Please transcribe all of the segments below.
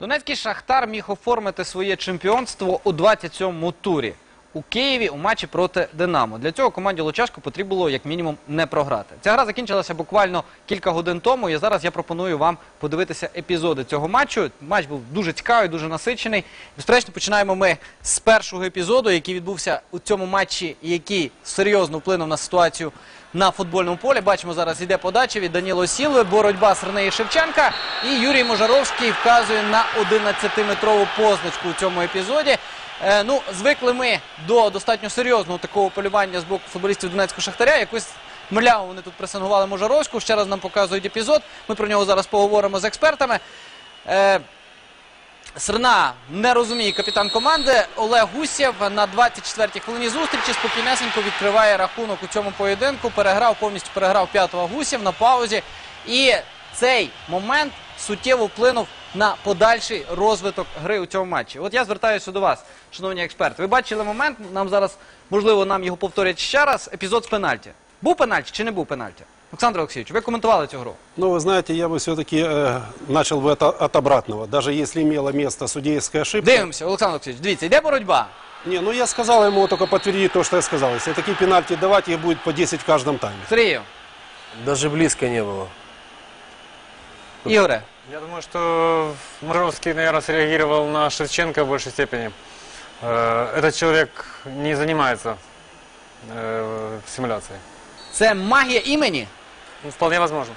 Донецький Шахтар міг оформити своє чемпіонство у 27-му турі у Києві у матчі проти Динамо. Для цього команді Лучашко потрібно було як мінімум не програти. Ця гра закінчилася буквально кілька годин тому. І зараз я пропоную вам подивитися епізоди цього матчу. Матч був дуже цікавий, дуже насичений. Безперечно, починаємо ми з першого епізоду, який відбувся у цьому матчі, який серйозно вплинув на ситуацію на футбольному полі. Бачимо, зараз йде подача від Даніло Сілви, боротьба з Ренеї Шевченка. І Юрій Можаровський вказує на 11-метрову позначку у цьому епізоді. Е, ну, звикли ми до достатньо серйозного такого полювання з боку футболістів Донецького Шахтаря. Якось мляво вони тут пресингували Можаровську. Ще раз нам показують епізод. Ми про нього зараз поговоримо з експертами. Е, Срна не розуміє капітан команди. Олег Гусєв на 24-й хвилині зустрічі спокійнесенько відкриває рахунок у цьому поєдинку. Переграв, повністю переграв п'ятого Гусєв на паузі. І цей момент суттєво вплинув на подальший розвиток гри у цьому матчі. От я звертаюся до вас, шановні експерти. Ви бачили момент, нам зараз, можливо, нам його повторять ще раз. Епізод з пенальті. Був пенальті чи не був пенальті? Олександр Олексійович, ви коментували цю гру. Ну, вы знаете, я бы все-таки э, начал бы это от обратного. Даже если имела место судейская ошибка. Дивимося, Олександр Олексійович, дивіться, йде боротьба. Не, ну я сказал ему только подтвердить то, что я сказал. Если такие пенальти давать, их будет по 10 в каждом тайме. Сергію, Даже близко не было. Ігоре. Я думаю, что Муровский, наверное, среагировал на Шевченко в большей степени. Э, Этот человек не занимается э, симуляцией. Це магія імені. Ну, Вполне возможно.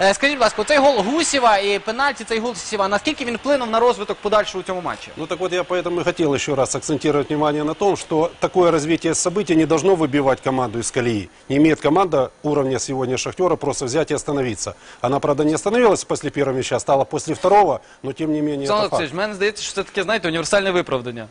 Е, Скажіть, будь ласка, цей гол Гусєва і пенальті цей гол Гусєва, наскільки він вплинув на розвиток подальшого у цьому матчі? Ну так вот я поэтому и хотел еще раз акцентировать внимание на том, что такое развитие событий не должно выбивать команду из колеи. Не имеет команда уровня сегодня Шахтера просто взять и остановиться. Она, правда, не остановилась после первого мяча, стала после второго, но тем не менее Олександр это факт. Олексійович, мене здається, що це таке, знаєте, універсальне виправдання.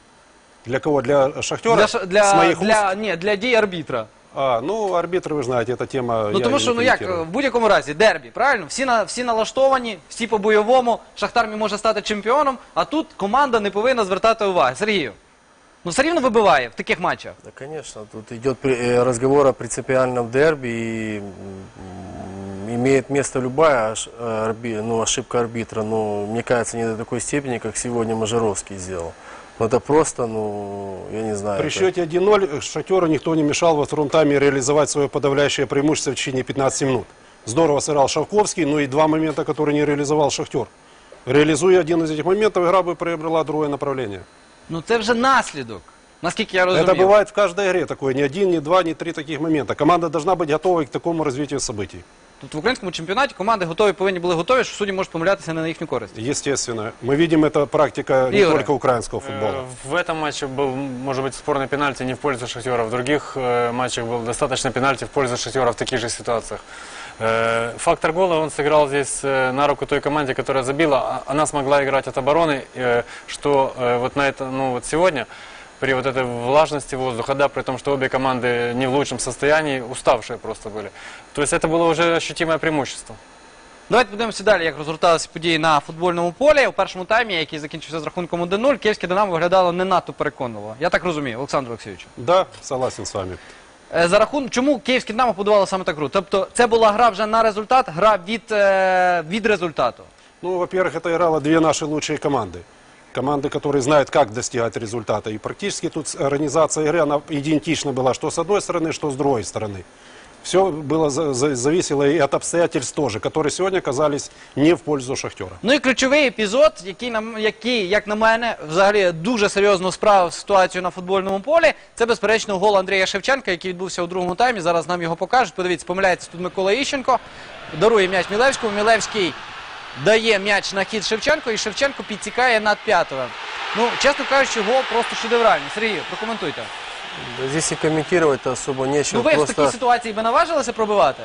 Для кого? Для Шахтера? Для, ш- С для, моих уст? для, ні, для дій арбітра. А, ну, арбитры, вы знаете, эта тема... Ну я тому не що, ну як, комментирую. в будь-якому разі, дербі, правильно? Всі, на, всі налаштовані, всі по-бойовому, Шахтар може стати чемпіоном, а тут команда не повинна звертати уваги. Сергію, ну все рівно вибиває в таких матчах. Да, конечно, тут идет при- э, разговор о принципиальном дерби, и м, имеет место любая ош- э, арби- ну, ошибка арбитра, но мне кажется, не до такой степени, как сегодня Мажоровский сделал. Ну, это просто, ну, я не знаю. При это- счете 1-0 Шахтеру никто не мешал во втором тайме реализовать свое подавляющее преимущество в течение 15 минут. Здорово сыграл Шавковский, но и два момента, которые не реализовал Шахтер. Реализуя один из этих моментов, игра бы приобрела другое направление. Ну це вже наслідок, наскільки я розумію. Это бывает в каждой игре такое. Ни один, ни два, ни три таких момента. Команда должна быть готова к такому развитию событий. Тобто в українському чемпіонаті команди готові повинні були готові, що судді можуть помилятися не на їхню користь. Естественно. Мы видим, это практика не Игорь. только украинского Э, футбола. В этом матче был, может быть, спорный пенальти не в пользу Шахтера. В других э, матчах был достаточно пенальти в пользу Шахтера в таких же ситуациях. Э, Фактор гола он сыграл здесь э, на руку той команде, которая забила. А- Она смогла играть от обороны, э, что э, вот на это, ну вот сегодня при вот этой влажности воздуха, да, при том, что обе команды не в лучшем состоянии, уставшие просто были. То есть это было уже ощутимое преимущество. Давайте подивимося далі, як розгорталися події на футбольному полі. У першому таймі, який закінчився з рахунком 1-0, київське Динамо виглядало не надто переконливо. Я так розумію, Олександр Олексійович. Да, согласен с вами. Е, За рахунок, чому київське Динамо подавало саме так гру? Тобто це була гра вже на результат, гра від, е, від результату. Ну, во-первых, это играло две наши лучшие команды. Команды, которые знают, как достигать результата. И практически тут организация игры, она идентична была, что с одной стороны, что с другой стороны. Все было за- за- зависело и от обстоятельств тоже, которые сегодня оказались не в пользу Шахтера. Ну і ключовий епізод, який, нам- який, як на мене, взагалі дуже серйозно справив ситуацію на футбольному полі, це безперечно гол Андрія Шевченка, який відбувся у другому таймі. Зараз нам його покажуть. Подивіться, помиляється тут Микола Іщенко. Дарує м'яч Мілевському. Мілевський дає м'яч на хід Шевченко, і Шевченко підтікає над п'ятовим. Ну, чесно кажучи, гол просто шедевральний. Сергій, прокоментуйте. Да Здесь и комментировать-то особо нечего. Ну ви в просто... такій ситуації би наважилися пробивати?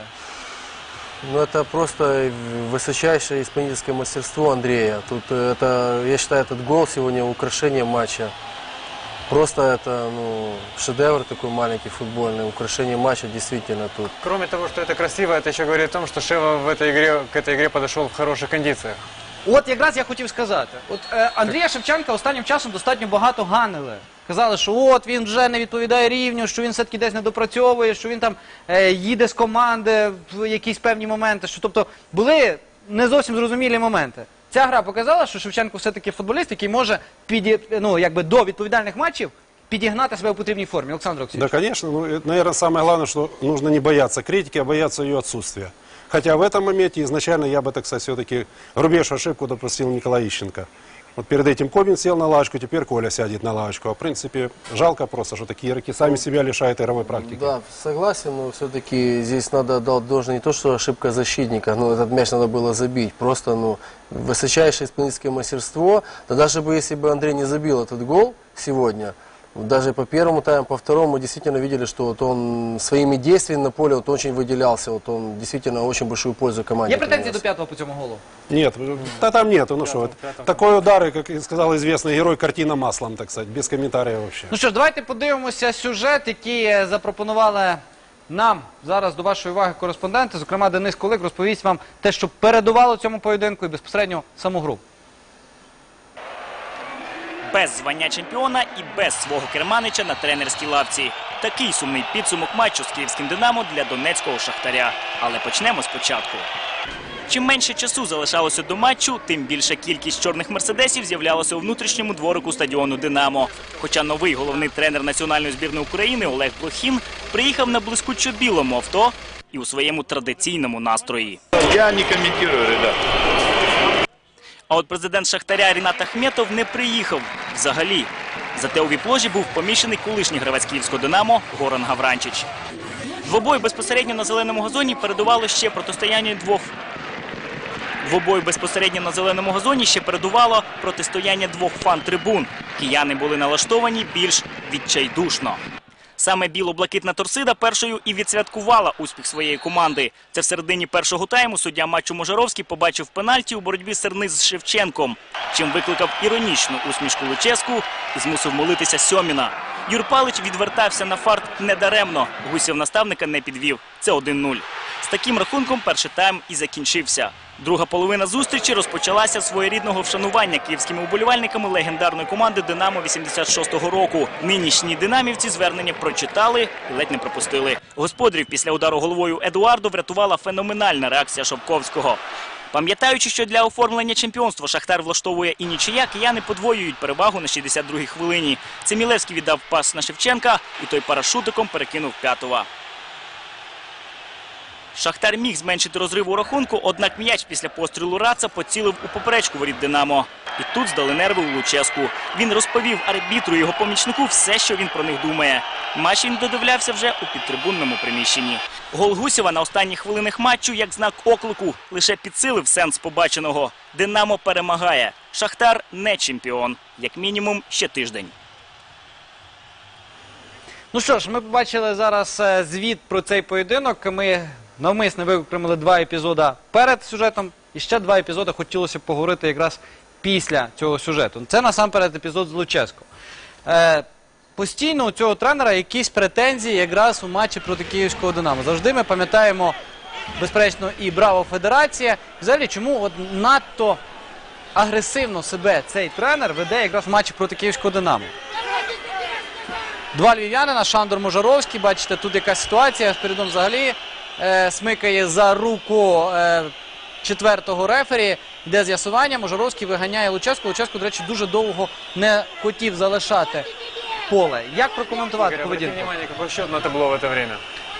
Ну, это просто высочайшее исполнительское мастерство Андрея. Тут э, это, я считаю, этот гол сегодня украшение матча. Просто это, ну, шедевр такой маленький футбольный, украшение матча действительно тут. Кроме того, что это красиво, это еще говорит о том, что Шева в этой игре, к этой игре подошел в хороших кондициях. От якраз я хотів сказати. От е, Андрія Шевченка останнім часом достатньо багато ганили. Казали, що от він вже не відповідає рівню, що він все-таки десь не допрацьовує, що він там е, їде з команди в якісь певні моменти. Що, тобто були не зовсім зрозумілі моменти. ця гра показала, що Шевченко все-таки футболіст, який може піді, ну, якби до відповідальних матчів підігнати себе у потрібній формі. Олександр Да, Олексійович. конечно. Ну, это, наверное, самое главное, что нужно не бояться критики, а бояться ее отсутствия. Хотя в этом моменте изначально я бы, так сказать, все-таки грубейшую ошибку допустил Николай Ищенко. Вот перед этим Ковин сел на лавочку, теперь Коля сядет на лавочку. А в принципе, жалко просто, что такие игроки сами себя лишают игровой практики. Да, согласен, но все-таки здесь надо отдать должное не то, что ошибка защитника, но этот мяч надо было забить. Просто, ну, высочайшее исполнительское мастерство. Да даже бы если бы Андрей не забил этот гол сегодня, даже по первому тайму, по второму мы действительно видели, что вот он своими действиями на поле вот очень выделялся. Вот он действительно очень большую пользу команде Є претензії принес. до п'ятого по цьому голу? Нет, да там нету, ну что, это, такой удар, и, как и сказал известный герой, картина маслом, так сказать, без комментариев вообще. Ну що ж, давайте подивимося сюжет, який е, запропонували нам зараз до вашої уваги кореспонденти. Зокрема, Денис Колик розповість вам те, що передувало цьому поєдинку і безпосередньо саму гру. без звання чемпіона і без свого керманича на тренерській лавці. Такий сумний підсумок матчу з київським Динамо для донецького шахтаря. Але почнемо спочатку. Чим менше часу залишалося до матчу, тим більша кількість чорних мерседесів з'являлася у внутрішньому дворику стадіону Динамо. Хоча новий головний тренер національної збірної України Олег Блохін приїхав на блискучо білому авто і у своєму традиційному настрої. Я не комментирую, ребят. А от президент Шахтаря Рінат Ахметов не приїхав взагалі. Зате у віп-ложі був поміщений колишній гравець київського Динамо Горан Гавранчич. Двобой безпосередньо на зеленому газоні передувало ще протистояння двох. Двобой безпосередньо на зеленому газоні ще передувало протистояння двох фан-трибун. Кияни були налаштовані більш відчайдушно. Саме біло-блакитна торсида першою і відсвяткувала успіх своєї команди. Це в середині першого тайму суддя матчу Можаровський побачив пенальті у боротьбі Серни з Шевченком, чим викликав іронічну усмішку Луческу і змусив молитися Сьоміна. Юр Палич відвертався на фарт недаремно. Гусів наставника не підвів. Це 1-0. З таким рахунком перший тайм і закінчився. Друга половина зустрічі розпочалася своєрідного вшанування київськими уболівальниками легендарної команди Динамо 86-го року. Нинішні динамівці звернення прочитали і ледь не пропустили. Господарів після удару головою Едуардо врятувала феноменальна реакція Шопковського. Пам'ятаючи, що для оформлення чемпіонства Шахтар влаштовує і нічия, кияни подвоюють перевагу на 62-й хвилині. Це Мілевський віддав пас на Шевченка, і той парашутиком перекинув п'ятова. Шахтар міг зменшити розрив у рахунку, однак м'яч після пострілу Раца поцілив у поперечку воріт Динамо. І тут здали нерви у Луческу. Він розповів арбітру і його помічнику все, що він про них думає. Матч він додивлявся вже у підтрибунному приміщенні. Гол Гусєва на останніх хвилинах матчу, як знак оклику, лише підсилив сенс побаченого. Динамо перемагає. Шахтар не чемпіон. Як мінімум, ще тиждень. Ну що ж, ми побачили зараз е, звіт про цей поєдинок. Ми навмисно викремили два епізоди перед сюжетом, і ще два епізоди хотілося б поговорити якраз після цього сюжету. Це насамперед епізод з Луческо. Е, постійно у цього тренера якісь претензії якраз у матчі проти київського Динамо. Завжди ми пам'ятаємо, безперечно, і Браво Федерація. Взагалі, чому от надто агресивно себе цей тренер веде якраз в матчі проти київського Динамо? Два львів'янина, Шандор Можаровський. Бачите, тут яка ситуація. Спірідон взагалі е, смикає за руку е, четвертого рефері. Йде з'ясування. Можаровський виганяє Луческу. Луческу, до речі, дуже довго не хотів залишати поле. Як прокоментувати Игорь, обрати поведінку? внимание, какой счет на табло в это время.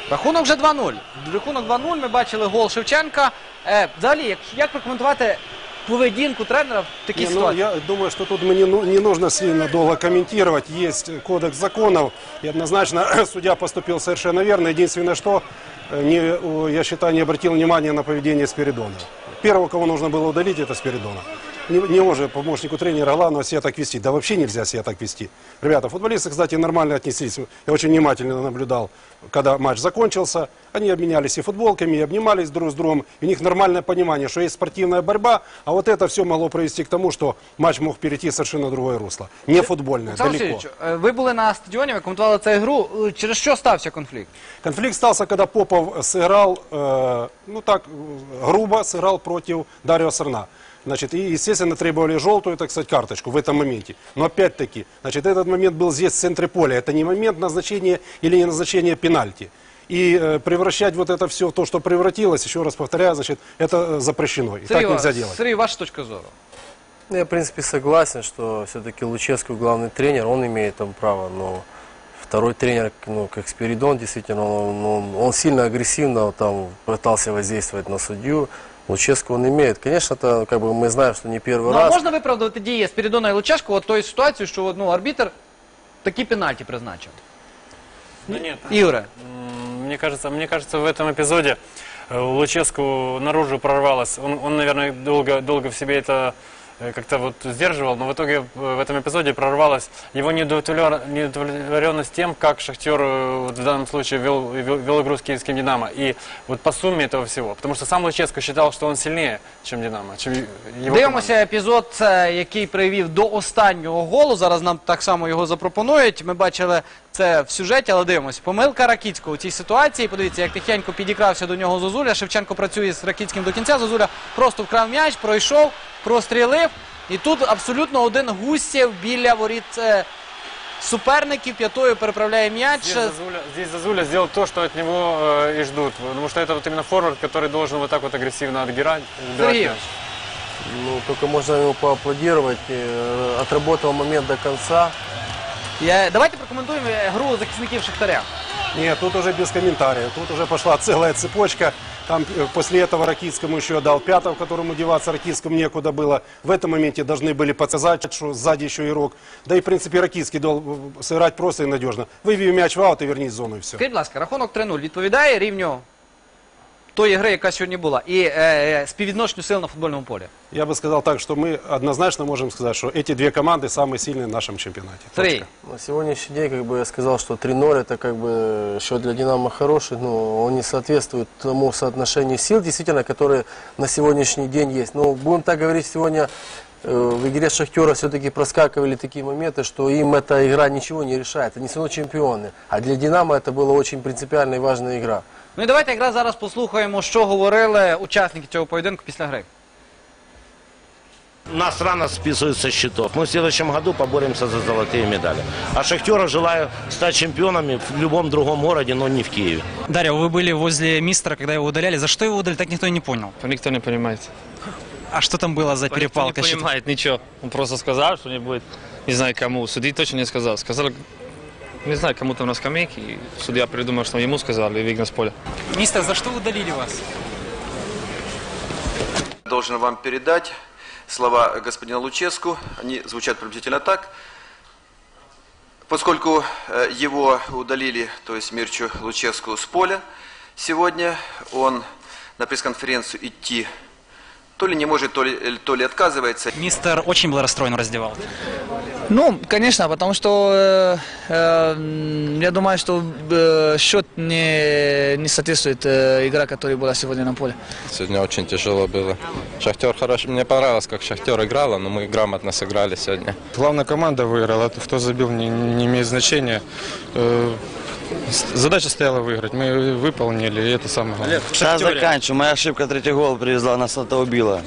Рахунок вже 2-0. Рахунок 2-0. Ми бачили гол Шевченка. Е, взагалі, як, як прокоментувати поведінку тренера в такій Не, ну, ситуації? я думаю, что тут мне не, ну- не нужно сильно долго комментировать. Есть кодекс законов, и однозначно судья поступил совершенно верно. Единственное, что э, не, о, я считаю, не обратил внимания на поведение Спиридона. Первого, кого нужно было удалить, это Спиридона. Не, не может помощнику тренера главного себя так вести. Да вообще нельзя себя так вести. Ребята, футболисты, кстати, нормально отнеслись. Я очень внимательно наблюдал, когда матч закончился. Они обменялись и футболками, и обнимались друг с другом. И у них нормальное понимание, что есть спортивная борьба, а вот это все могло привести к тому, что матч мог перейти в совершенно другое русло. Не футбольное, Олександр далеко. Васильович, е, ви були на стадіоні, ви коментували цю ігру. Е, Через що стався конфлікт? Конфликт стался, когда Попов сыграл, э, ну так, э, грубо сыграл против Дарио Сарна. Значит, и, естественно, требовали желтую, так сказать, карточку в этом моменте. Но опять-таки, значит, этот момент был здесь, в центре поля. Это не момент назначения или не назначения пенальти. И э, превращать вот это все в то, что превратилось, еще раз повторяю, значит, это э, запрещено. И так Сергій, нельзя делать. Сергій, ваша точка зору. Ну, Я, в принципе, согласен, что все-таки Луческу главный тренер, он имеет там право, но второй тренер, ну, как Спиридон, действительно, он, он- он сильно агрессивно там пытался воздействовать на судью. Луческу он имеет. Конечно, это как бы мы знаем, что не первый Ну, а раз. можна виправдати дії Спірідона і Лучешко от тою ситуацією, що ну, арбітр такі пенальті призначив. Да нет, Ігоре, М, Мне кажется, мне кажется, в этом эпизоде э, у Луческу наружу прорвалось. Он, он наверное, долго, долго в себе это э, как-то вот сдерживал, но в итоге э, в этом эпизоде прорвалась его неудовлетворен- неудовлетворенность тем, как Шахтер э, вот в данном случае вел, вел, вел игру с киевским Динамо. И вот по сумме этого всего, потому что сам Луческо считал, что он сильнее, чем Динамо, чем его команда. дивимося епізод, е, який привів до останнього голу. Зараз нам так само його запропонують. Ми бачили це в сюжеті, але дивимося. Помилка Ракіцького у цій ситуації. Подивіться, як тихенько підікрався до нього Зозуля. Шевченко працює з Ракіцьким до кінця. Зозуля просто вкрав м'яч, пройшов, прострілив. І тут абсолютно один гусєв біля воріт е, суперників. П'ятою переправляє м'яч. Здесь Зазуля, здесь Зазуля сделал то, что от него э, и ждут. Потому что это вот именно форвард, который должен вот так вот агрессивно отбирать. отбирать Сергей, мяч. Ну, только можно ему поаплодировать. Э, Отработал момент до конца. Я... Давайте прокоментуємо гру захисників Шахтаря. Нет, тут уже без комментариев. Тут уже пошла целая цепочка. Там э, после этого Ракитскому еще дал пятого, которому деваться Ракитскому некуда было. В этом моменте должны были показать, что сзади еще игрок. Да и, в принципе, Ракитский дал э, сыграть просто и надежно. Выбей мяч в аут и вернись в зону, и все. Скажіть, будь ласка, рахунок 3-0 відповідає рівню тої гри, яка сьогодні була, і е, е, співвідношенню сил на футбольному полі. Я бы сказал так, что мы однозначно можем сказать, что эти две команды самые сильные в нашем чемпионате. Сергій, Точка. На сегодняшний день, как бы я сказал, что 3-0 это как бы счет для Динамо хороший, но он не соответствует тому соотношению сил, действительно, которые на сегодняшний день есть. Но будем так говорить, сегодня э, в игре Шахтера все-таки проскакивали такие моменты, что им эта игра ничего не решает. Они все равно чемпионы. А для Динамо это была очень принципиальная и важная игра. ну і давайте якраз зараз послухаємо, що говорили учасники цього поєдинку після гри. Нас рано списывают со счетов. Мы в следующем году поборемся за золотые медали. А Шахтеру желаю стать чемпионами в любом другом городе, но не в Киеве. Дарья, вы были возле мистера, когда его удаляли. За что его удаляли, так никто и не понял. Никто не понимает. А что там было за перепалка? Никто не понимает ничего. Он просто сказал, что не будет, не знаю кому. Судьи точно не сказал. Сказал, Не знаю, кому-то на скамейке. И судья придумал, что ему сказали, и выгнал с поля. Мистер, за что удалили вас? Должен вам передать слова господина Луческу. Они звучат приблизительно так. Поскольку э, его удалили, то есть Мирчу Луческу с поля сегодня, он на пресс-конференцию идти то ли не может, то ли, то ли отказывается. Мистер очень был расстроен в раздевалке. Ну, конечно, потому что э, э, м, я думаю, что э, счет не, не соответствует э, игра, которая была сегодня на поле. Сегодня очень тяжело было. Шахтер хороший. Мне понравилось, как Шахтер играла, но мы грамотно сыграли сегодня. Главная команда выиграла, а кто забил, не, не имеет значения. Э, с- Задача стояла выиграть, мы выполнили, и это самое главное. Сейчас заканчиваю. Моя ошибка третий гол привезла, нас это убило.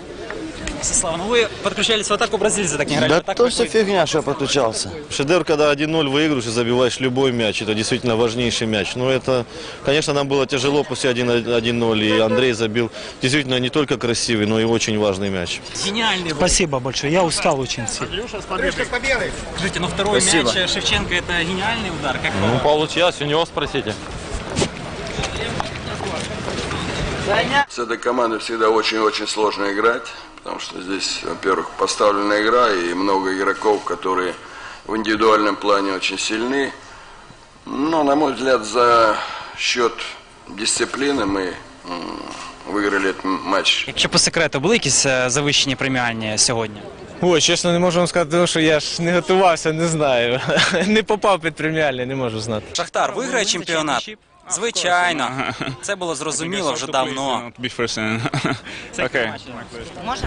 Слава, ну вы подключались в атаку, бразильцы так не играли. Так выходит. фигня, что я подключался. Шедевр, когда 1-0 выигрываешь и забиваешь любой мяч, это действительно важнейший мяч. Но это, конечно, нам было тяжело после 1-0, и Андрей забил действительно не только красивый, но и очень важный мяч. Гениальный. Спасибо большое, я устал очень сильно. Скажите, но второй мяч э, Шевченко это гениальный удар. Как Ну, получилось, у него спросите. С этой командой всегда очень-очень сложно играть, потому что здесь, во-первых, поставленная игра и много игроков, которые в индивидуальном плане очень сильны. Но, на мой взгляд, за счет дисциплины мы м, выиграли этот м- матч. Якщо по секрету, були якісь е, завищені преміальні сьогодні? Ой, чесно, не можу вам сказати, тому що я ж не готувався, не знаю. не попав під преміальний, не можу знати. Шахтар виграє чемпіонат? Звичайно. Це було зрозуміло вже давно. Окей. Може,